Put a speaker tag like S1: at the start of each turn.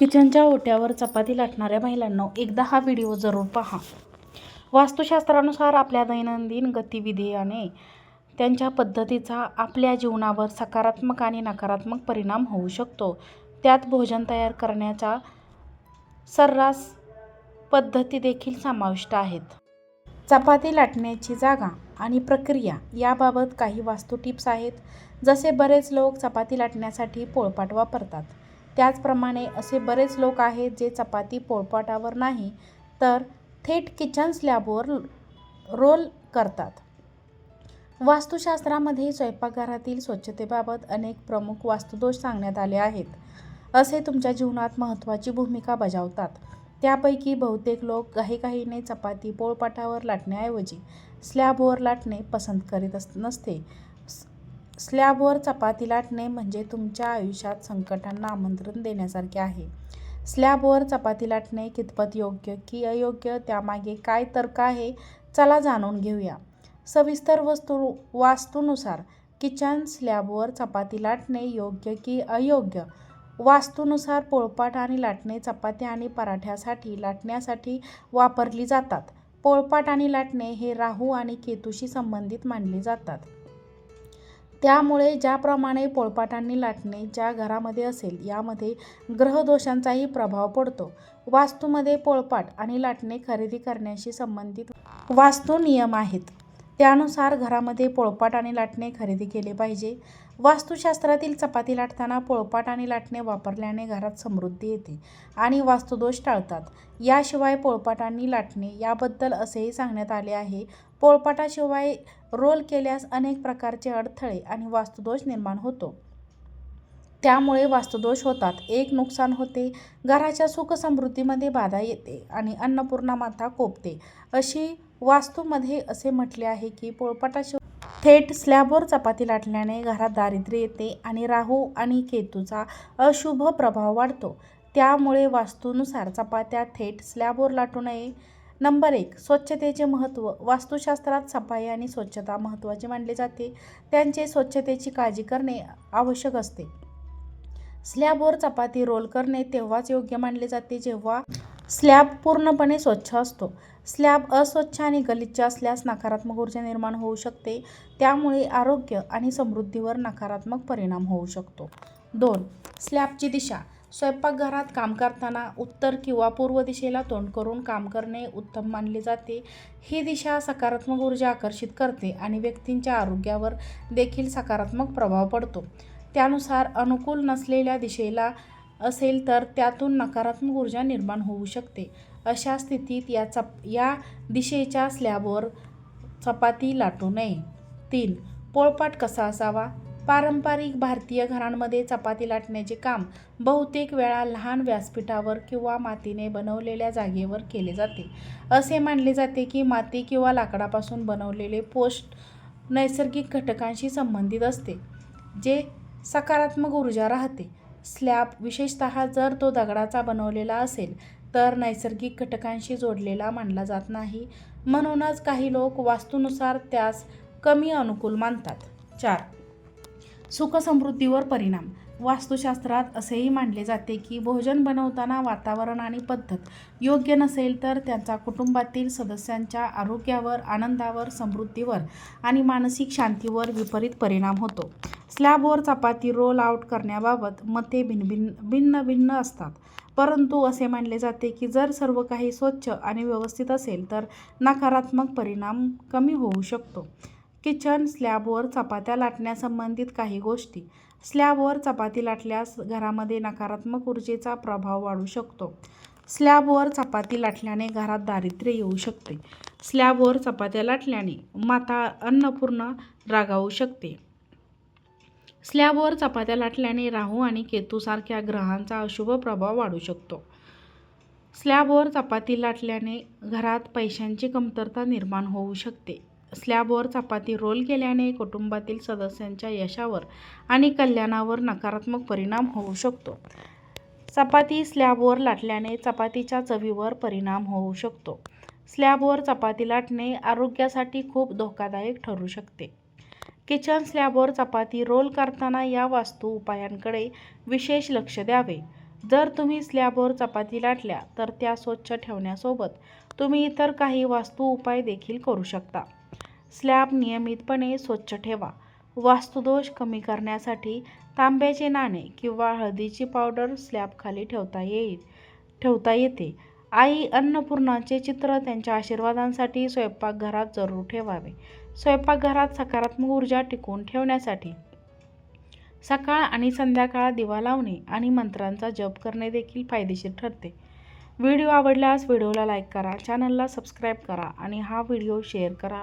S1: किचनच्या ओट्यावर चपाती लाटणाऱ्या महिलांनो एकदा हा व्हिडिओ जरूर पहा. वास्तुशास्त्रानुसार आपल्या दैनंदिन गतिविधीने त्यांच्या पद्धतीचा आपल्या जीवनावर सकारात्मक आणि नकारात्मक परिणाम होऊ शकतो. त्यात भोजन तयार करण्याच्या सर्रास पद्धती देखील समाविष्ट आहेत. चपाती लाटण्याची जागा आणि प्रक्रिया याबाबत काही वास्तू टिप्स आहेत जसे बरेच लोक चपाती लाटण्यासाठी पोळपाट वापरतात. त्याचप्रमाणे असे बरेच लोक आहेत जे चपाती पोळपाटावर नाही तर थेट किचन स्लॅबवर रोल करतात. वास्तुशास्त्रामध्ये स्वयंपाकघरातील स्वच्छतेबाबत अनेक प्रमुख वास्तुदोष सांगण्यात आले आहेत. असे तुमच्या जीवनात महत्त्वाची भूमिका बजावतात. त्यापैकी बहुतेक लोक घाईघाईने चपाती पोळपाटावर लाटण्याऐवजी स्लॅबवर लाटणे पसंत करीत अस नसते. स्लॅबवर चपाती लाटणे म्हणजे तुमच्या आयुष्यात संकटांना आमंत्रण देण्यासारखे आहे. स्लॅबवर चपाती लाटणे कितपत योग्य की अयोग्य? त्यामागे काय तर्क आहे? चला जाणून घेऊया. सविस्तर वस्तू वास्तूनुसार किचन स्लॅबवर चपाती लाटणे योग्य की अयोग्य? वास्तूनुसार पोळपाट आणि लाटणे चपात्या आणि पराठ्यासाठी लाटण्यासाठी वापरली जातात. पोळपाट आणि लाटणे हे राहू आणि केतूशी संबंधित मानले जातात. त्यामुळे ज्याप्रमाणे पोळपाटांनी लाटणे ज्या घरामध्ये असेल यामध्ये ग्रहदोषांचाही प्रभाव पडतो. वास्तूमध्ये पोळपाट आणि लाटणे खरेदी करण्याशी संबंधित वास्तू नियम आहेत. त्यानुसार घरामध्ये पोळपाट आणि लाटणे खरेदी केले पाहिजे. वास्तुशास्त्रातील चपाती लाटताना पोळपाट आणि लाटणे वापरल्याने घरात समृद्धी येते आणि वास्तुदोष टाळतात. याशिवाय पोळपाट आणि लाटणे याबद्दल असेही सांगण्यात आले आहे. पोळपाटाशिवाय रोल केल्यास अनेक प्रकारचे अडथळे आणि वास्तुदोष निर्माण होतो. त्यामुळे वास्तुदोष होतात. एक नुकसान होते. घराच्या सुखसमृद्धीमध्ये बाधा येते आणि अन्नपूर्णा माता कोपते. अशी वास्तूमध्ये असे म्हटले आहे की पोळपाटाशिवाय थेट स्लॅबवर चपाती लाटल्याने घरात दारिद्र्य येते आणि राहू आणि केतूचा अशुभ प्रभाव वाढतो. त्यामुळे वास्तूनुसार चपात्या थेट स्लॅबवर लाटू नये. नंबर एक स्वच्छतेचे महत्त्व. वास्तुशास्त्रात सफाई आणि स्वच्छता महत्त्वाचे मानले जाते. त्यांचे स्वच्छतेची काळजी करणे आवश्यक असते. स्लॅबवर चपाती रोल करणे तेव्हाच योग्य मानले जाते जेव्हा स्लॅब पूर्णपणे स्वच्छ असतो. स्लॅब अस्वच्छ आणि गलिच्छ असल्यास नकारात्मक ऊर्जा निर्माण होऊ शकते. त्यामुळे आरोग्य आणि समृद्धीवर नकारात्मक परिणाम होऊ शकतो. दोन स्लॅबची दिशा. स्वयंपाकघरात काम करताना उत्तर किंवा पूर्व दिशेला तोंड करून काम करणे उत्तम मानले जाते. ही दिशा सकारात्मक ऊर्जा आकर्षित करते आणि व्यक्तींच्या आरोग्यावर देखील सकारात्मक प्रभाव पडतो. त्यानुसार अनुकूल नसलेल्या दिशेला असेल तर त्यातून नकारात्मक ऊर्जा निर्माण होऊ शकते. अशा स्थितीत या चप या दिशेच्या स्लॅबवर चपाती लाटू नये. तीन पोळपाट कसा असावा? पारंपरिक भारतीय घरांमध्ये चपाती लाटण्याचे काम बहुतेक वेळा लहान व्यासपीठावर किंवा मातीने बनवलेल्या जागेवर केले जाते. असे मानले जाते की माती किंवा लाकडापासून बनवलेले पोस्ट नैसर्गिक घटकांशी संबंधित असते जे सकारात्मक ऊर्जा राहते. स्लॅब विशेषतः जर तो दगडाचा बनवलेला असेल तर नैसर्गिक घटकांशी जोडलेला मानला जात नाही. म्हणूनच काही लोक वास्तूनुसार त्यास कमी अनुकूल मानतात. चार सुखसमृद्धीवर परिणाम. वास्तुशास्त्रात असेही मानले जाते की भोजन बनवताना वातावरण आणि पद्धत योग्य नसेल तर त्यांचा कुटुंबातील सदस्यांच्या आरोग्यावर आनंदावर समृद्धीवर आणि मानसिक शांतीवर विपरीत परिणाम होतो. स्लॅबवर चपाती रोल आउट करण्याबाबत मते भिन्न भिन्न भिन्न असतात. परंतु असे मानले जाते की जर सर्व काही स्वच्छ आणि व्यवस्थित असेल तर नकारात्मक परिणाम कमी होऊ शकतो. किचन स्लॅबवर चपात्या लाटण्यासंबंधित काही गोष्टी. स्लॅबवर चपाती लाटल्यास घरामध्ये नकारात्मक ऊर्जेचा प्रभाव वाढू शकतो. स्लॅबवर चपाती लाटल्याने घरात दारिद्र्य येऊ शकते. स्लॅबवर चपात्या लाटल्याने माता अन्नपूर्ण रागावू शकते. स्लॅबवर चपात्या लाटल्याने राहू आणि केतूसारख्या ग्रहांचा अशुभ प्रभाव वाढू शकतो. स्लॅबवर चपाती लाटल्याने घरात पैशांची कमतरता निर्माण होऊ शकते. स्लॅबवर चपाती रोल केल्याने कुटुंबातील सदस्यांच्या यशावर आणि कल्याणावर नकारात्मक परिणाम होऊ शकतो. चपाती स्लॅबवर लाटल्याने चपातीच्या चवीवर परिणाम होऊ शकतो. स्लॅबवर चपाती लाटणे आरोग्यासाठी खूप धोकादायक ठरू शकते. किचन स्लॅबवर चपाती रोल करताना या वास्तू उपायांकडे विशेष लक्ष द्यावे. जर तुम्ही स्लॅबवर चपाती लाटल्या तर त्या स्वच्छ ठेवण्यासोबत तुम्ही इतर काही वास्तू उपाय देखील करू शकता. स्लॅब नियमितपणे स्वच्छ ठेवा. वास्तुदोष कमी करण्यासाठी तांब्याचे नाणे किंवा हळदीची पावडर स्लॅबखाली ठेवता येईल. ठेवता येते. आई अन्नपूर्णाचे चित्र त्यांच्या आशीर्वादांसाठी स्वयंपाकघरात जरूर ठेवावे. स्वयंपाकघरात सकारात्मक ऊर्जा टिकवून ठेवण्यासाठी सकाळ आणि संध्याकाळ दिवा लावणे आणि मंत्रांचा जप करणे देखील फायदेशीर ठरते. व्हिडिओ आवडल्यास व्हिडिओला लाईक करा चॅनलला सबस्क्राईब करा आणि हा व्हिडिओ शेअर करा.